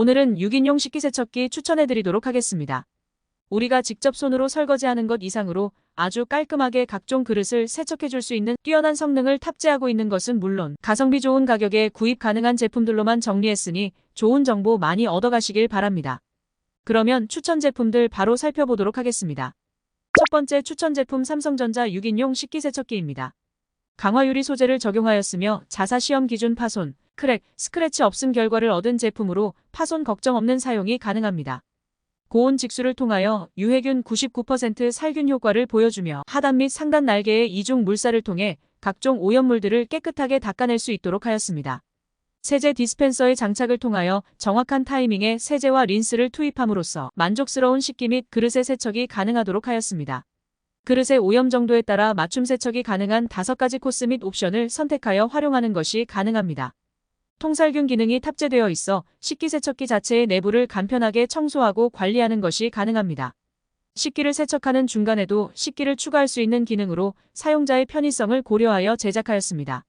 오늘은 6인용 식기세척기 추천해드리도록 하겠습니다. 우리가 직접 손으로 설거지하는 것 이상으로 아주 깔끔하게 각종 그릇을 세척해줄 수 있는 뛰어난 성능을 탑재하고 있는 것은 물론 가성비 좋은 가격에 구입 가능한 제품들로만 정리했으니 좋은 정보 많이 얻어가시길 바랍니다. 그러면 추천 제품들 바로 살펴보도록 하겠습니다. 첫 번째 추천 제품 삼성전자 6인용 식기세척기입니다. 강화유리 소재를 적용하였으며 자사 시험 기준 파손, 크랙, 스크래치 없음 결과를 얻은 제품으로 파손 걱정 없는 사용이 가능합니다. 고온 직수를 통하여 유해균 99% 살균 효과를 보여주며 하단 및 상단 날개의 이중 물살을 통해 각종 오염물들을 깨끗하게 닦아낼 수 있도록 하였습니다. 세제 디스펜서의 장착을 통하여 정확한 타이밍에 세제와 린스를 투입함으로써 만족스러운 식기 및 그릇의 세척이 가능하도록 하였습니다. 그릇의 오염 정도에 따라 맞춤 세척이 가능한 5가지 코스 및 옵션을 선택하여 활용하는 것이 가능합니다. 통살균 기능이 탑재되어 있어 식기세척기 자체의 내부를 간편하게 청소하고 관리하는 것이 가능합니다. 식기를 세척하는 중간에도 식기를 추가할 수 있는 기능으로 사용자의 편의성을 고려하여 제작하였습니다.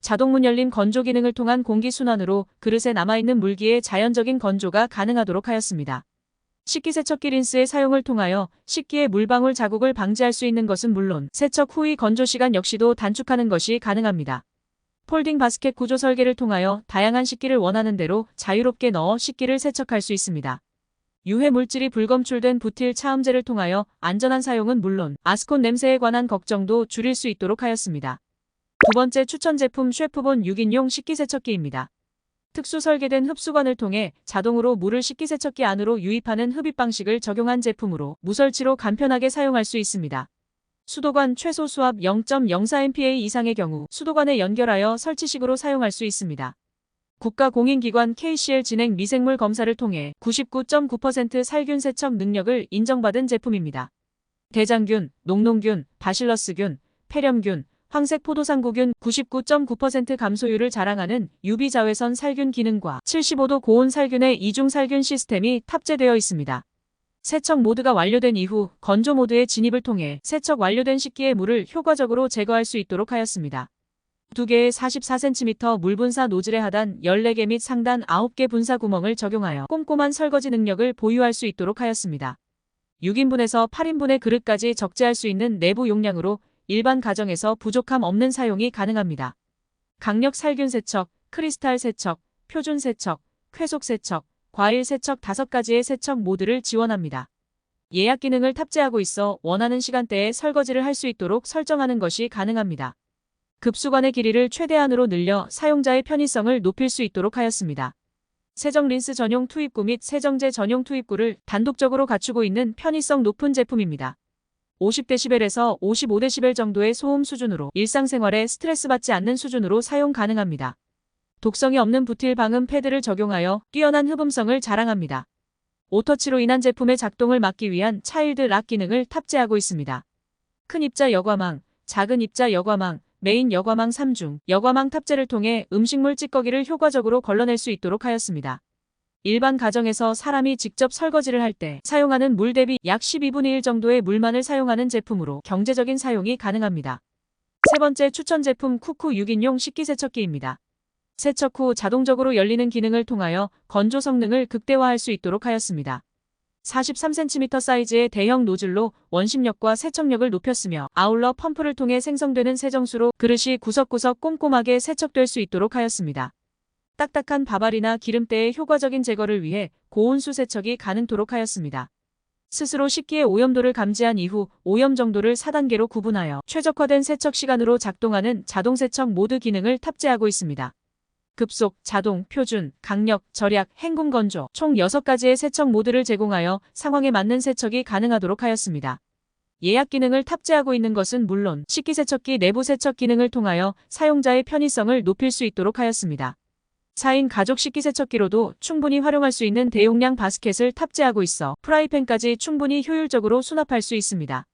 자동문 열림 건조 기능을 통한 공기순환으로 그릇에 남아있는 물기의 자연적인 건조가 가능하도록 하였습니다. 식기세척기 린스의 사용을 통하여 식기의 물방울 자국을 방지할 수 있는 것은 물론 세척 후의 건조 시간 역시도 단축하는 것이 가능합니다. 폴딩 바스켓 구조 설계를 통하여 다양한 식기를 원하는 대로 자유롭게 넣어 식기를 세척할 수 있습니다. 유해 물질이 불검출된 부틸 차음제를 통하여 안전한 사용은 물론 아스콘 냄새에 관한 걱정도 줄일 수 있도록 하였습니다. 두 번째 추천 제품 셰프본 6인용 식기세척기입니다. 특수 설계된 흡수관을 통해 자동으로 물을 식기세척기 안으로 유입하는 흡입 방식을 적용한 제품으로 무설치로 간편하게 사용할 수 있습니다. 수도관 최소 수압 0.04MPa 이상의 경우 수도관에 연결하여 설치식으로 사용할 수 있습니다. 국가공인기관 KCL 진행 미생물 검사를 통해 99.9% 살균 세척 능력을 인정받은 제품입니다. 대장균, 녹농균, 바실러스균, 폐렴균, 황색 포도상구균 99.9% 감소율을 자랑하는 UV 자외선 살균 기능과 75도 고온 살균의 이중 살균 시스템이 탑재되어 있습니다. 세척 모드가 완료된 이후 건조 모드의 진입을 통해 세척 완료된 식기의 물을 효과적으로 제거할 수 있도록 하였습니다. 두 개의 44cm 물분사 노즐의 하단 14개 및 상단 9개 분사 구멍을 적용하여 꼼꼼한 설거지 능력을 보유할 수 있도록 하였습니다. 6인분에서 8인분의 그릇까지 적재할 수 있는 내부 용량으로 일반 가정에서 부족함 없는 사용이 가능합니다. 강력 살균 세척, 크리스탈 세척, 표준 세척, 쾌속 세척, 과일 세척 5가지의 세척 모드를 지원합니다. 예약 기능을 탑재하고 있어 원하는 시간대에 설거지를 할 수 있도록 설정하는 것이 가능합니다. 급수관의 길이를 최대한으로 늘려 사용자의 편의성을 높일 수 있도록 하였습니다. 세정 린스 전용 투입구 및 세정제 전용 투입구를 단독적으로 갖추고 있는 편의성 높은 제품입니다. 50dB에서 55dB 정도의 소음 수준으로 일상생활에 스트레스 받지 않는 수준으로 사용 가능합니다. 독성이 없는 부틸 방음 패드를 적용하여 뛰어난 흡음성을 자랑합니다. 오터치로 인한 제품의 작동을 막기 위한 차일드 락 기능을 탑재하고 있습니다. 큰 입자 여과망, 작은 입자 여과망, 메인 여과망 3중 여과망 탑재를 통해 음식물 찌꺼기를 효과적으로 걸러낼 수 있도록 하였습니다. 일반 가정에서 사람이 직접 설거지를 할 때 사용하는 물 대비 약 12분의 1 정도의 물만을 사용하는 제품으로 경제적인 사용이 가능합니다. 세 번째 추천 제품 쿠쿠 6인용 식기세척기입니다. 세척 후 자동적으로 열리는 기능을 통하여 건조 성능을 극대화할 수 있도록 하였습니다. 43cm 사이즈의 대형 노즐로 원심력과 세척력을 높였으며 아울러 펌프를 통해 생성되는 세정수로 그릇이 구석구석 꼼꼼하게 세척될 수 있도록 하였습니다. 딱딱한 밥알이나 기름때의 효과적인 제거를 위해 고온수 세척이 가능토록 하였습니다. 스스로 식기의 오염도를 감지한 이후 오염 정도를 4단계로 구분하여 최적화된 세척 시간으로 작동하는 자동 세척 모드 기능을 탑재하고 있습니다. 급속, 자동, 표준, 강력, 절약, 행군 건조 총 6가지의 세척 모드를 제공하여 상황에 맞는 세척이 가능하도록 하였습니다. 예약 기능을 탑재하고 있는 것은 물론 식기세척기 내부 세척 기능을 통하여 사용자의 편의성을 높일 수 있도록 하였습니다. 4인 가족 식기세척기로도 충분히 활용할 수 있는 대용량 바스켓을 탑재하고 있어 프라이팬까지 충분히 효율적으로 수납할 수 있습니다.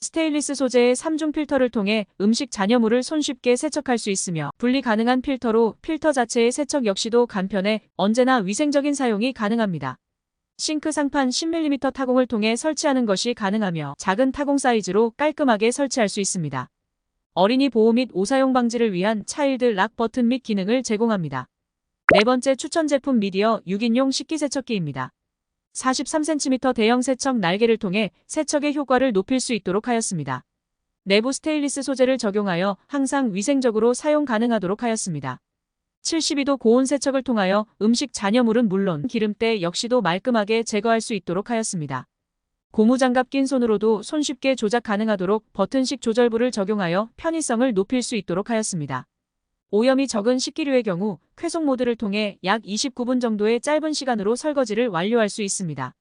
스테인리스 소재의 3중 필터를 통해 음식 잔여물을 손쉽게 세척할 수 있으며 분리 가능한 필터로 필터 자체의 세척 역시도 간편해 언제나 위생적인 사용이 가능합니다. 싱크 상판 10mm 타공을 통해 설치하는 것이 가능하며 작은 타공 사이즈로 깔끔하게 설치할 수 있습니다. 어린이 보호 및 오사용 방지를 위한 차일드 락 버튼 및 기능을 제공합니다. 네 번째 추천 제품 미디어 6인용 식기세척기입니다. 43cm 대형 세척 날개를 통해 세척의 효과를 높일 수 있도록 하였습니다. 내부 스테인리스 소재를 적용하여 항상 위생적으로 사용 가능하도록 하였습니다. 72도 고온 세척을 통하여 음식 잔여물은 물론 기름때 역시도 말끔하게 제거할 수 있도록 하였습니다. 고무장갑 낀 손으로도 손쉽게 조작 가능하도록 버튼식 조절부를 적용하여 편의성을 높일 수 있도록 하였습니다. 오염이 적은 식기류의 경우 쾌속 모드를 통해 약 29분 정도의 짧은 시간으로 설거지를 완료할 수 있습니다.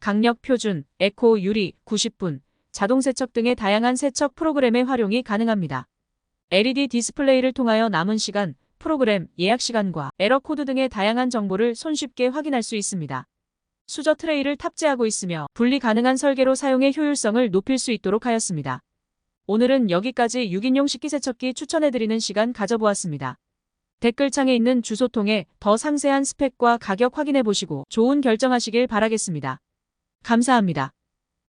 강력 표준, 에코 유리 90분, 자동 세척 등의 다양한 세척 프로그램의 활용이 가능합니다. LED 디스플레이를 통하여 남은 시간, 프로그램, 예약 시간과 에러 코드 등의 다양한 정보를 손쉽게 확인할 수 있습니다. 수저 트레이를 탑재하고 있으며 분리 가능한 설계로 사용의 효율성을 높일 수 있도록 하였습니다. 오늘은 여기까지 6인용 식기세척기 추천해드리는 시간 가져보았습니다. 댓글창에 있는 주소 통해 더 상세한 스펙과 가격 확인해 보시고 좋은 결정하시길 바라겠습니다. 감사합니다.